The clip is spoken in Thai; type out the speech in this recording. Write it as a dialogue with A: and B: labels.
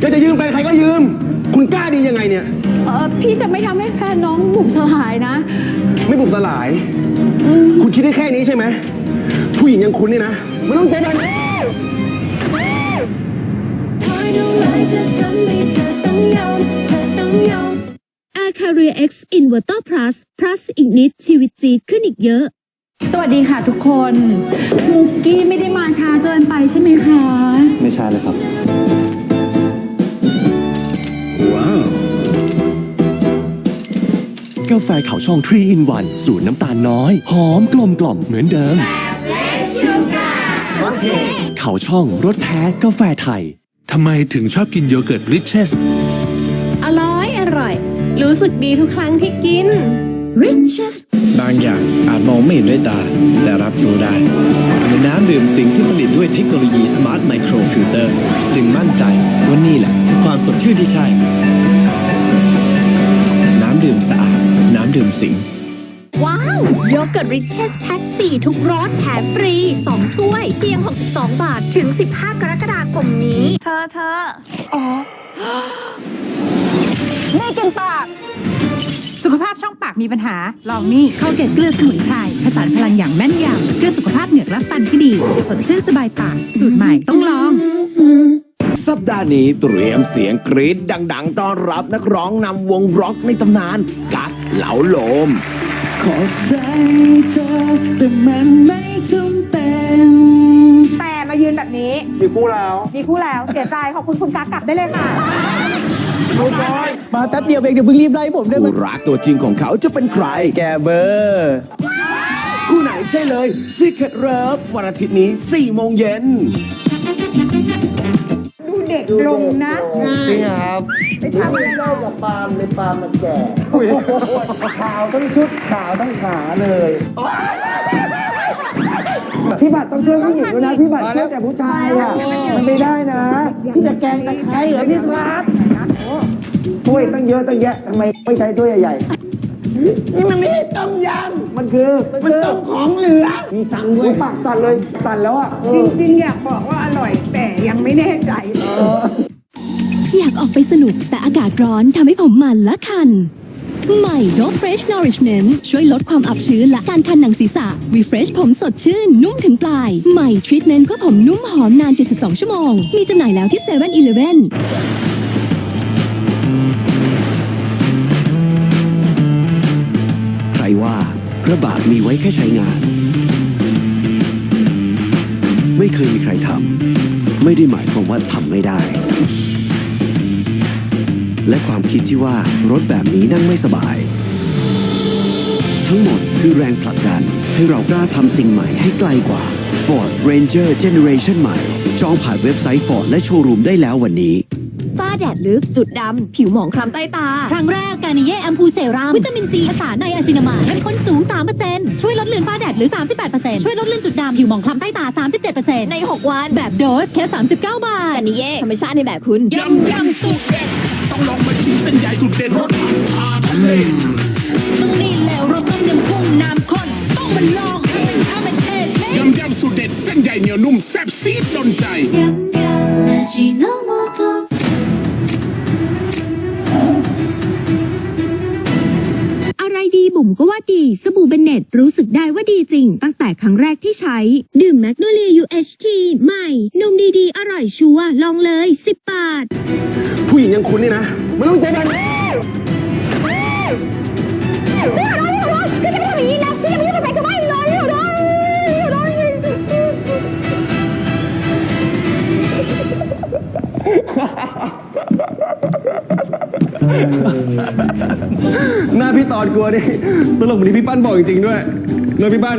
A: อยากจะยืมแฟนใครก็ยืม คุณกล้าดียังไงเนี่ย
B: เออพี่จะไม่ทำให้แฟนน้องบุบสลายนะ
A: ไม่บุกสลาย คุณคิดได้แค่นี้ใช่ไหม ผู้หญิงอย่างคุณนี่นะไม่ต้องเจอแบบนี้
C: a c a r i a X Inverter Plus Plus อีกนิดชีวิตจีดขึ้นอีกเยอะ
B: สวัสดีค่ะทุกคน มุกกี้ไม่ได้มาช้าเกินไปใช่ไหมคะ
D: ไม่ใช่เลยครับ
A: ว้าว
E: กาแฟเขาช่อง3 in 1สูตรน้ำตาลน้อย หอมกลมกล่อมเหมือนเดิมเขาช่องรสแท้กาแฟไทย
F: ทำไมถึงชอบกินโยเกิร์ตริชเชส
G: อร่อย อร่อย รู้สึกดีทุกครั้งที่กิน
C: Riches
D: บางอย่างอาจมองไม่เห็นด้วยตา แต่รับรู้ได้ในน้ำดื่มสิงที่ผลิตด้วยเทคโนโลยี Smart Micro Filter จึงมั่นใจว่านี่แหละคือความสดชื่นที่ใช่ น้ำดื่มสะอาด น้ำดื่มสิง
C: ว้าว โยเกิร์ต Riches แพ็ค4ทุกรสแถมฟรี 2 ถ้วย เพียง 62 บาท ถึง 15 กรกฎาคมนี้
B: เธอเธอ
H: สุขภาพช่องปากมีปัญหา ลองนี่เข้าเกตเกลือสมุนไพรผสานพลังอย่างแม่นยำเพื่อสุขภาพเหงือกและฟันที่ดี สดชื่นสบายปาก สูตรใหม่ต้องลอง
I: สัปดาห์นี้เตรียมเสียงกรี๊ดดัง ๆ ต้อนรับนักร้องนำวงร็อกในตำนาน กักเหลาโลม
D: ขอบใจเธอแต่มันไม่จำเป็น
G: แต่มายืนแบบนี้
A: มีคู่แล้ว
G: มีคู่แล้ว เสียใจขอบคุณคุณกั๊กกลับได้เลยค่ะ
D: มาแป๊บเดียวเองเดี๋ยวเพิ่งรีบไล่ผมได้ไหม
I: ผู้รักตัวจริงของเขาจะเป็นใคร
D: แกเบอร์
I: คู่ไหนใช่เลย Secret Love วันอาทิตย์นี้ 4 โมงเย็น
G: ดูเด็กลงนะ
D: จริงครับ
G: ไปทำอะไรมา
D: ปาล์มในปาล์มมันแก่ขาวทั้งชุดขาวทั้งขาเลยพี่บัตรต้องช่วยผู้หญิงด้วยนะพี่บัตรช่วยแต่ผู้ชายอะมันไม่ได้นะ พี่จะแกงตะไคร้เหรอพี่บัตรถ้วยตั้งเยอะตั้งแยะทำไมไม่ใช้ถ้วยใหญ่ๆนี่มันไม่ใช่ต้มยำมันคือมันต้มของเหลือ มีสั่งด้วยปากสั่นเลยสั่นแล้วอะ
G: จริงๆอยากบอกว่าอร่อยแต่ยังไม่แน่ใจ
C: อยากออกไปสนุกแต่อากาศร้อนทำให้ผมมันและคัน ใหม่ r o Fresh Nourishment ช่วยลดความอับชื้นและการคันหนังศีรษะ Refresh ผมสดชื่น นุ่มถึงปลาย ใหม่ทรีทเมนต์เพื่อผมนุ่มหอมนาน 72 ชั่วโมง มีจำหน่ายแล้วที่7 e เ e ่ e อ
I: ใครว่าพระบาทมีไว้แค่ใช้งาน ไม่เคยมีใครทำไม่ได้หมายความว่าทำไม่ได้ และความคิดที่ว่ารถแบบนี้นั่งไม่สบาย ทั้งหมดคือแรงผลักดัน ให้เรากล้าทำสิ่งใหม่ให้ไกลกว่า Ford Ranger Generation ใหม่ จองผ่านเว็บไซต์ Ford และโชว์รูมได้แล้ววันนี้
C: ฝ้าแดดลึก จุดดำ ผิวหมองคล้ำใต้ตา ครั้งแรกการนิเย่แอมพูเซรั่มวิตามินซีผสานในอะซินามายเข้มข้นสูง 3%ช่วยลดเลือนฝ้าแดดหรือ 38%ช่วยลดเลือนจุดดำ ผิวหมองคล้ำใต้ตา 37%ใน 6 วันแบบโดสแค่ 39 บาทการนิเย่ธรรมชาติในแบบคุณ
F: ยำยำสุดเด็ดต้อง ลองมาชิมเส้นใหญ่สุดเด็ดรสชาทะเล
C: ต้องนี่แล้วรสต้มยำกุ้งน้ำข้นต้องมาลองเป็นชาเป็นเทส
F: ยำยำสุดเด็ดเส้นใหญ่เหนียวนุ่มแซ่บซีดโดนใจ
C: อะไรดี บุ๋มก็ว่าดี สบู่เบนเน็ตรู้สึกได้ว่าดีจริง ตั้งแต่ครั้งแรกที่ใช้ ดื่มแมกโนเลีย UHT ใหม่ นมดีๆ อร่อยชัวร์ลองเลย 10 บาท
A: ผู้หญิงอย่างคุณนี่นะ ไม่ต้องเจอแหน้าพี่ตอนกลัวนี่ตลกเหมือนที่พี่ปั้นบอกจริงๆด้วยเลยพี่ปั้น